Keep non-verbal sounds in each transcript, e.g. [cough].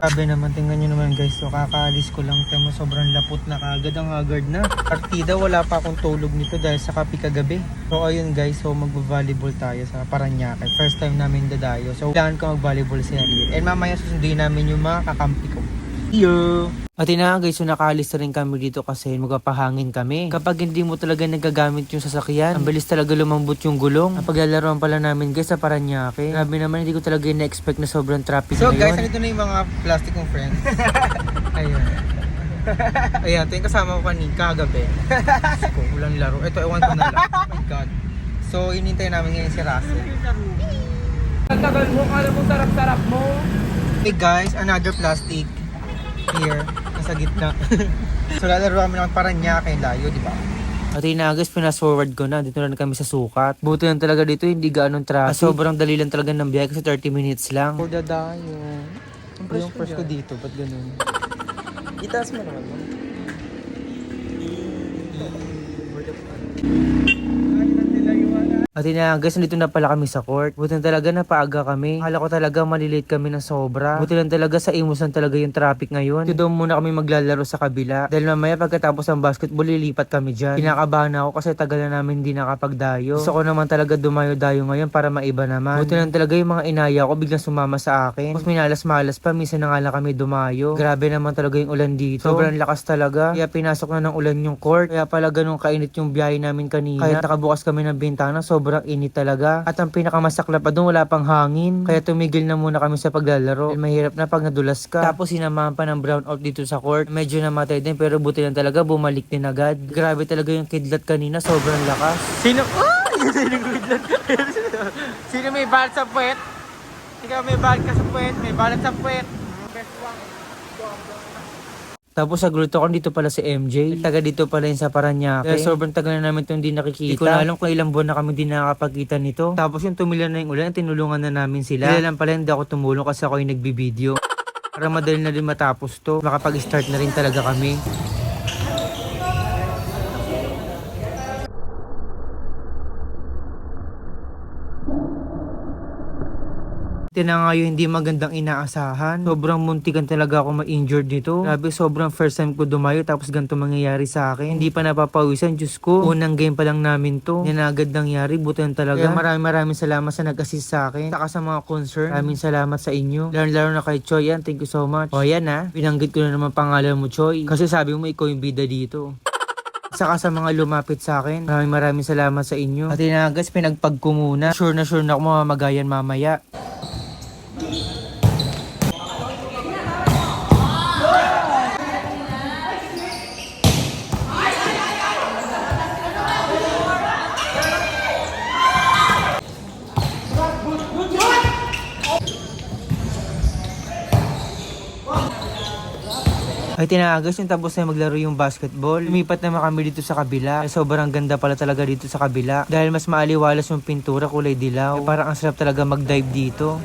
Sabi naman, tingnan nyo naman guys. So, kakaalis ko lang. Tama, sobrang lapot na kagad ang haggard na. Partida, wala pa akong tulog nito dahil sa kapi kagabi. So, ayun guys. So, magbo-volleyball tayo sa Paranaque. First time namin dadayo. So, kailangan ko mag-volleyball sa Harrier. And mamaya susunduin namin yung mga kakampi ko. See you! At yun na guys, so nakaalis na rin kami dito kasi magpapahangin kami. Kapag hindi mo talaga nagagamit yung sasakyan, ang bilis talaga lumambot yung gulong. Ang paglalaroan pala namin guys sa Paranaque. Grabe naman, hindi ko talaga na-expect na sobrang traffic So ngayon. guys, nandito na yung mga plastic kong friends. [laughs] Ayun. Ayan, ito yung kasama ko kanina kagabi. Ko, walang laro. Ito, ewan ko na lang. Oh my God. So, inintay namin ngayon si Russell. Tagal mo, alam mo sarap-sarap mo. Hey guys, another plastic here. Nasa gitna. so, lalaro kami ng Paranaque, layo, di ba? At guys, pinas-forward ko na. Dito na kami sa sukat. Buti lang talaga dito, hindi gaanong traffic. sobrang dali lang talaga ng biyahe kasi 30 minutes lang. For the dayo. Yung first ko dito, ba't ganun? Itaas mo naman. At yun na guys, nandito na pala kami sa court. Buti na talaga napaaga kami. Akala ko talaga malilate kami ng sobra. Buti lang talaga sa imus lang talaga yung traffic ngayon. Dito muna kami maglalaro sa kabila. Dahil mamaya pagkatapos ng basketball, lilipat kami dyan. Kinakabahan ako kasi tagal na namin hindi nakapagdayo. Gusto ko naman talaga dumayo-dayo ngayon para maiba naman. Buti lang talaga yung mga inaya ko biglang sumama sa akin. Tapos minalas-malas pa, minsan na nga lang kami dumayo. Grabe naman talaga yung ulan dito. Sobrang lakas talaga. Kaya pinasok na ng ulan yung court. Kaya pala ganun kainit yung biyahe namin kanina. Kahit nakabukas kami ng bintana, sobrang init talaga. At ang pinakamasaklap pa doon, wala pang hangin. Kaya tumigil na muna kami sa paglalaro. Dahil mahirap na pag nadulas ka. Tapos sinamahan pa ng brownout dito sa court. Medyo namatay din pero buti lang talaga bumalik din agad. Grabe talaga yung kidlat kanina, sobrang lakas. Sino? Ah! [laughs] Sino kidlat? Sino may balat sa puwet? Ikaw may balat ka sa puwet, may balat sa puwet. Tapos sa gruto ko, dito pala si MJ. Taga dito pala yun sa Paranaque. Kaya sobrang tagal na namin itong hindi nakikita. Hindi ko na alam kung ilang buwan na kami hindi nakakapagkita nito. Tapos yung tumilan na yung ulan, tinulungan na namin sila. Kaya lang pala hindi ako tumulong kasi ako yung nagbibideo. Para madali na rin matapos to. Makapag-start na rin talaga kami. Ito na nga yung hindi magandang inaasahan. Sobrang muntikan talaga ako ma-injured nito. Grabe, sobrang first time ko dumayo tapos ganito mangyayari sa akin. Hindi pa napapawisan, Diyos ko. Unang game pa lang namin to. Yan na agad nangyari, buti lang talaga. Kaya maraming maraming salamat sa nag-assist sa akin. Saka sa mga concern, maraming salamat sa inyo. Lalo-lalo na kay Choi yan, thank you so much. O yan ha, binanggit ko na naman pangalan mo Choi. Kasi sabi mo ikaw yung bida dito. Saka sa mga lumapit sa akin, maraming maraming salamat sa inyo. At na guys, pinagpag ko muna. Sure na sure na ako mamamagayan mamaya. Ay tinagas yung tapos na maglaro yung basketball. Lumipat naman kami dito sa kabila. Ay, sobrang ganda pala talaga dito sa kabila. Dahil mas maaliwalas yung pintura kulay dilaw. Ay, parang ang sarap talaga mag-dive dito.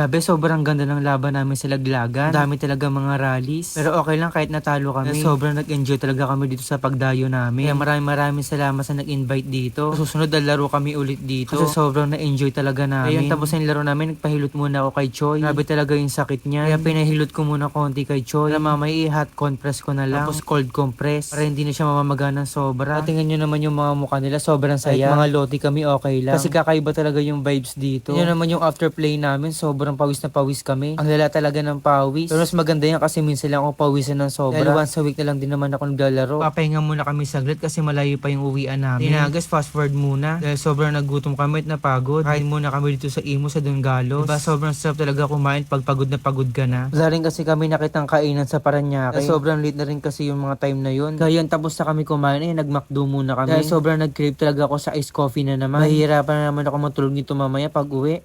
Grabe, sobrang ganda ng laban namin sa laglagan. Dami talaga mga rallies. Pero okay lang kahit natalo kami. Sobrang nag-enjoy talaga kami dito sa pagdayo namin. Kaya maraming maraming salamat sa nag-invite dito. Susunod na laro kami ulit dito. Kasi sobrang na-enjoy talaga namin. Kaya tapos ng laro namin, nagpahilot muna ako kay Choi. Grabe talaga yung sakit niya. Kaya pinahilot ko muna konti kay Choi. Para mamaya i-hot compress ko na lang. Tapos cold compress. Para hindi na siya mamamaga ng sobra. At tingnan nyo naman yung mga mukha nila. Sobrang saya. mga loti kami okay lang. Kasi kakaiba talaga yung vibes dito. Yun naman yung after play namin. Sobrang pawis na pawis kami. Ang lala talaga ng pawis. Pero mas maganda yan kasi minsan lang ako pawisan ng sobra. Dahil once a week na lang din naman ako naglalaro. Papahinga muna kami saglit kasi malayo pa yung uwian namin. Tinagas fast forward muna. Dahil sobrang nagutom kami at napagod. Kain muna kami dito sa Imo sa Dungalos. Diba sobrang sarap talaga kumain pag pagod na pagod ka na. Wala rin kasi kami nakitang kainan sa Paranaque. Dahil sobrang late na rin kasi yung mga time na yun. Kaya yun tapos na kami kumain eh nagmakdo muna kami. Dahil sobrang nag-crave talaga ako sa iced coffee na naman. Mahirapan na naman ako matulog nito mamaya pag uwi.